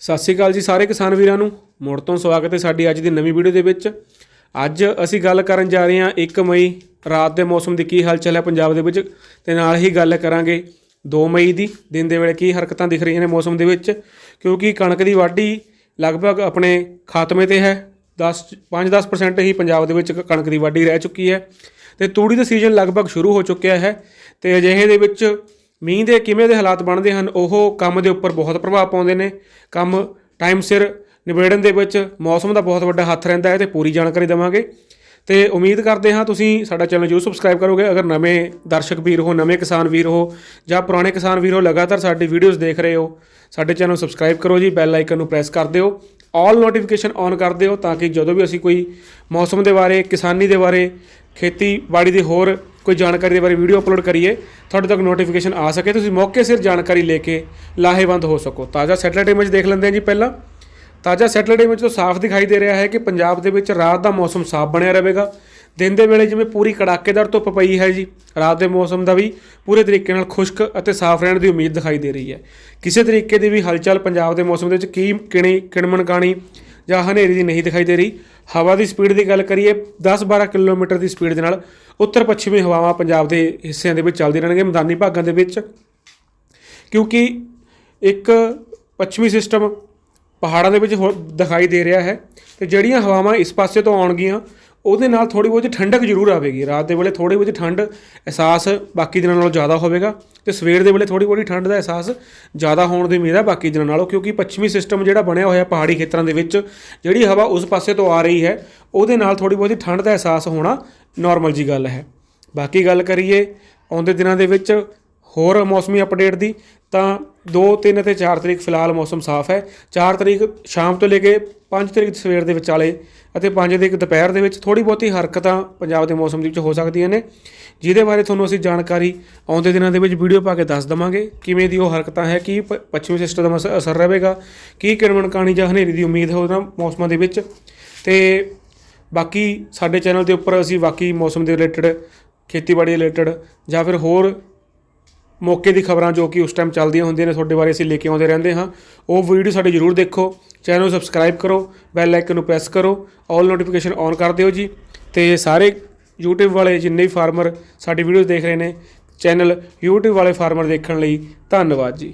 ਸਤਿ ਸ਼੍ਰੀ ਅਕਾਲ ਜੀ ਸਾਰੇ ਕਿਸਾਨ ਵੀਰਾਂ ਨੂੰ। ਮੁੜ ਤੋਂ ਸਵਾਗਤ ਹੈ ਸਾਡੀ ਅੱਜ ਦੀ ਨਵੀਂ ਵੀਡੀਓ ਦੇ ਵਿੱਚ। ਅੱਜ ਅਸੀਂ ਗੱਲ ਕਰਨ ਜਾ ਰਹੇ ਹਾਂ 1 ਮਈ, ਰਾਤ ਦੇ ਮੌਸਮ ਦੀ ਕੀ ਹਲਚਲ ਹੈ ਪੰਜਾਬ ਦੇ ਵਿੱਚ। ਤੇ ਨਾਲ ਹੀ ਗੱਲ ਕਰਾਂਗੇ 2 ਮਈ ਦੀ, ਦਿਨ ਦੇ ਵੇਲੇ ਕੀ ਹਰਕਤਾਂ ਦਿਖ ਰਹੀਆਂ ਨੇ ਮੌਸਮ ਦੇ ਵਿੱਚ। ਕਿਉਂਕਿ ਕਣਕ ਦੀ ਵਾਢੀ ਲਗਭਗ ਆਪਣੇ ਖਾਤਮੇ ਤੇ ਹੈ। 10 5-10% ਹੀ ਪੰਜਾਬ ਦੇ ਵਿੱਚ ਕਣਕ ਦੀ ਵਾਢੀ ਰਹਿ ਚੁੱਕੀ ਹੈ। ਤੇ ਤੂੜੀ ਦਾ ਸੀਜ਼ਨ ਲਗਭਗ ਸ਼ੁਰੂ ਹੋ ਚੁੱਕਿਆ ਹੈ। ਤੇ ਅਜਿਹੇ ਦੇ ਵਿੱਚ ਮੀਂਹ ਦੇ ਕਿਵੇਂ ਦੇ ਹਾਲਾਤ ਬਣਦੇ ਹਨ, ਉਹ ਕੰਮ ਦੇ ਉੱਪਰ ਬਹੁਤ ਪ੍ਰਭਾਵ ਪਾਉਂਦੇ ਨੇ। ਕੰਮ ਟਾਈਮ ਸਿਰ ਨਿਬੇੜਨ ਦੇ ਵਿੱਚ ਮੌਸਮ ਦਾ ਬਹੁਤ ਵੱਡਾ ਹੱਥ ਰਹਿੰਦਾ ਹੈ ਤੇ ਪੂਰੀ ਜਾਣਕਾਰੀ ਦੇਵਾਂਗੇ। ਤੇ ਉਮੀਦ ਕਰਦੇ ਹਾਂ ਤੁਸੀਂ ਸਾਡਾ ਚੈਨਲ ਜਰੂਰ ਸਬਸਕ੍ਰਾਈਬ ਕਰੋਗੇ। ਅਗਰ ਨਵੇਂ ਦਰਸ਼ਕ ਵੀਰ ਹੋ, ਨਵੇਂ ਕਿਸਾਨ ਵੀਰ ਹੋ ਜਾਂ ਪੁਰਾਣੇ ਕਿਸਾਨ ਵੀਰ ਹੋ ਲਗਾਤਾਰ ਸਾਡੀ ਵੀਡੀਓਜ਼ ਦੇਖ ਰਹੇ ਹੋ, ਸਾਡੇ ਚੈਨਲ ਨੂੰ ਸਬਸਕ੍ਰਾਈਬ ਕਰੋ ਜੀ ਬੈਲ ਆਈਕਨ ਨੂੰ ਪ੍ਰੈਸ ਕਰ ਦਿਓ। ਆਲ ਨੋਟੀਫਿਕੇਸ਼ਨ ਔਨ ਕਰ ਦਿਓ ਤਾਂ ਕਿ ਜਦੋਂ ਵੀ ਅਸੀਂ ਕੋਈ ਮੌਸਮ ਦੇ ਬਾਰੇ, ਕਿਸਾਨੀ ਦੇ ਬਾਰੇ, ਖੇਤੀਬਾੜੀ ਦੇ ਹੋਰ ਕੋਈ ਜਾਣਕਾਰੀ ਦੇ ਬਾਰੇ ਵੀਡੀਓ ਅਪਲੋਡ ਕਰੀਏ, ਤੁਹਾਡੇ ਤੱਕ ਨੋਟੀਫਿਕੇਸ਼ਨ ਆ ਸਕੇ। ਤੁਸੀਂ ਮੌਕੇ ਸਿਰ ਜਾਣਕਾਰੀ ਲੈ ਕੇ ਲਾਹੇਵੰਦ ਹੋ ਸਕੋ। ਤਾਜ਼ਾ ਸੈਟਲਾਈਟ ਇਮੇਜ ਦੇਖ ਲੈਂਦੇ ਹਾਂ ਜੀ ਪਹਿਲਾਂ। ਤਾਜ਼ਾ ਸੈਟਲਾਈਟ ਇਮੇਜ ਤੋਂ ਸਾਫ਼ ਦਿਖਾਈ ਦੇ ਰਿਹਾ ਹੈ ਕਿ ਪੰਜਾਬ ਦੇ ਵਿੱਚ ਰਾਤ ਦਾ ਮੌਸਮ ਸਾਫ਼ ਬਣਿਆ ਰਹੇਗਾ। ਦਿਨ ਦੇ ਵੇਲੇ ਜਿਵੇਂ ਪੂਰੀ ਕੜਾਕੇਦਾਰ ਧੁੱਪ ਪਈ ਹੈ ਜੀ, ਰਾਤ ਦੇ ਮੌਸਮ ਦਾ ਵੀ ਪੂਰੇ ਤਰੀਕੇ ਨਾਲ ਖੁਸ਼ਕ ਅਤੇ ਸਾਫ਼ ਰਹਿਣ ਦੀ ਉਮੀਦ ਦਿਖਾਈ ਦੇ ਰਹੀ ਹੈ। ਕਿਸੇ ਤਰੀਕੇ ਦੀ ਵੀ ਹਲਚਲ ਪੰਜਾਬ ਦੇ ਮੌਸਮ ਦੇ ਵਿੱਚ ਕੀ ਕਿਣੀ ਕਿਣਮਣ ਕਾਣੀ ਜਾਂ ਹਨੇਰੀ ਦੀ ਨਹੀਂ ਦਿਖਾਈ ਦੇ ਰਹੀ। ਹਵਾ ਦੀ ਸਪੀਡ ਦੀ ਗੱਲ ਕਰੀਏ 10-12 ਕਿਲੋਮੀਟਰ ਦੀ ਸਪੀਡ ਦੇ ਨਾਲ ਉੱਤਰ ਪੱਛਮੀ ਹਵਾਵਾਂ ਪੰਜਾਬ ਦੇ ਹਿੱਸਿਆਂ ਦੇ ਵਿੱਚ ਚੱਲਦੀਆਂ ਰਹਿਣਗੀਆਂ ਮੈਦਾਨੀ ਭਾਗਾਂ ਦੇ ਵਿੱਚ। ਕਿਉਂਕਿ ਇੱਕ ਪੱਛਮੀ ਸਿਸਟਮ ਪਹਾੜਾਂ ਦੇ ਵਿੱਚ ਹੋ- ਦਿਖਾਈ ਦੇ ਰਿਹਾ ਹੈ ਤੇ ਜਿਹੜੀਆਂ ਹਵਾਵਾਂ ਇਸ ਪਾਸੇ ਤੋਂ ਆਉਣਗੀਆਂ ਉਹਦੇ ਨਾਲ ਥੋੜੀ ਬਹੁਤੀ ਠੰਡਕ ਜ਼ਰੂਰ ਆਵੇਗੀ। ਰਾਤ ਦੇ ਵੇਲੇ ਥੋੜੀ ਬਹੁਤੀ ਠੰਡ ਅਹਿਸਾਸ ਬਾਕੀ ਦਿਨਾਂ ਨਾਲੋਂ ਜ਼ਿਆਦਾ ਹੋਵੇਗਾ ਤੇ ਸਵੇਰ ਦੇ ਵੇਲੇ ਥੋੜੀ ਬਹੁਤੀ ਠੰਡ ਦਾ ਅਹਿਸਾਸ ਜ਼ਿਆਦਾ ਹੋਣ ਦੀ ਉਮੀਦ ਹੈ ਬਾਕੀ ਦਿਨਾਂ ਨਾਲੋਂ, ਕਿਉਂਕਿ ਪੱਛਮੀ ਸਿਸਟਮ ਜਿਹੜਾ ਬਣਿਆ ਹੋਇਆ ਪਹਾੜੀ ਖੇਤਰਾਂ ਦੇ ਵਿੱਚ, ਜਿਹੜੀ ਹਵਾ ਉਸ ਪਾਸੇ ਤੋਂ ਆ ਰਹੀ ਹੈ, ਉਹਦੇ ਨਾਲ ਥੋੜੀ ਬਹੁਤੀ ਠੰਡ ਦਾ ਅਹਿਸਾਸ ਹੋਣਾ ਨਾਰਮਲ ਜੀ ਗੱਲ ਹੈ। ਬਾਕੀ ਗੱਲ ਕਰੀਏ ਆਉਂਦੇ ਦਿਨਾਂ ਦੇ ਵਿੱਚ ਹੋਰ ਮੌਸਮੀ ਅਪਡੇਟ ਦੀ, ਤਾਂ 2 3 ਅਤੇ 4 ਤਰੀਕ ਫਿਲਹਾਲ ਮੌਸਮ ਸਾਫ਼ ਹੈ। 4 ਤਰੀਕ ਸ਼ਾਮ ਤੋਂ ਲੈ ਕੇ 5 ਤਰੀਕ ਸਵੇਰ ਦੇ ਵਿਚਾਲੇ ਅਤੇ 5 ਤਰੀਕ ਦੁਪਹਿਰ ਦੇ ਵਿੱਚ ਥੋੜੀ ਬਹੁਤੀ ਹਰਕਤਾਂ ਪੰਜਾਬ ਦੇ ਮੌਸਮ ਦੇ ਵਿੱਚ ਹੋ ਸਕਦੀਆਂ ਨੇ। ਜਿਹਦੇ ਬਾਰੇ ਤੁਹਾਨੂੰ ਅਸੀਂ ਜਾਣਕਾਰੀ ਆਉਂਦੇ ਦਿਨਾਂ ਦੇ ਵਿੱਚ ਵੀਡੀਓ ਪਾ ਕੇ ਦੱਸ ਦਵਾਂਗੇ। ਕਿਵੇਂ ਦੀ ਉਹ ਹਰਕਤਾਂ ਹੈ, ਕੀ ਪੱਛਮੀ ਸਿਸਟਮ ਦਾ ਮਸ- ਅਸਰ ਰਹੇਗਾ, ਕੀ ਕਿਰਮਣ ਕਾਣੀ ਜਾਂ ਹਨੇਰੀ ਦੀ ਉਮੀਦ ਹੈ ਉਹਨਾਂ ਮੌਸਮਾਂ ਦੇ ਵਿੱਚ। ਤੇ ਬਾਕੀ ਸਾਡੇ ਚੈਨਲ ਦੇ ਉੱਪਰ ਅਸੀਂ ਬਾਕੀ ਮੌਸਮ ਦੇ ਰਿਲੇਟਡ ਖੇਤੀਬਾੜੀ ਦੇ ਰਿਲੇਟਡ ਜਾਂ ਫਿਰ ਹੋਰ ਮੌਕੇ ਦੀ ਖਬਰਾਂ ਜੋ ਕਿ ਉਸ ਟਾਈਮ ਚੱਲਦੀਆਂ ਹੁੰਦੀਆਂ ਨੇ ਤੁਹਾਡੇ ਬਾਰੇ ਅਸੀਂ ਲੈ ਕੇ ਆਉਂਦੇ ਰਹਿੰਦੇ ਹਾਂ। ਉਹ ਵੀਡੀਓ ਸਾਡੇ ਜਰੂਰ ਦੇਖੋ ਚੈਨਲ ਨੂੰ ਸਬਸਕ੍ਰਾਈਬ ਕਰੋ ਬੈਲ ਆਈਕਨ ਨੂੰ ਪ੍ਰੈਸ ਕਰੋ ਆਲ ਨੋਟੀਫਿਕੇਸ਼ਨ ਔਨ ਕਰ ਦਿਓ ਜੀ। ਤੇ ਸਾਰੇ YouTube ਵਾਲੇ ਜਿੰਨੇ ਵੀ ਫਾਰਮਰ ਸਾਡੀ ਵੀਡੀਓਜ਼ ਦੇਖ ਰਹੇ ਨੇ ਚੈਨਲ YouTube ਵਾਲੇ ਫਾਰਮਰ ਦੇਖਣ ਲਈ ਧੰਨਵਾਦ ਜੀ।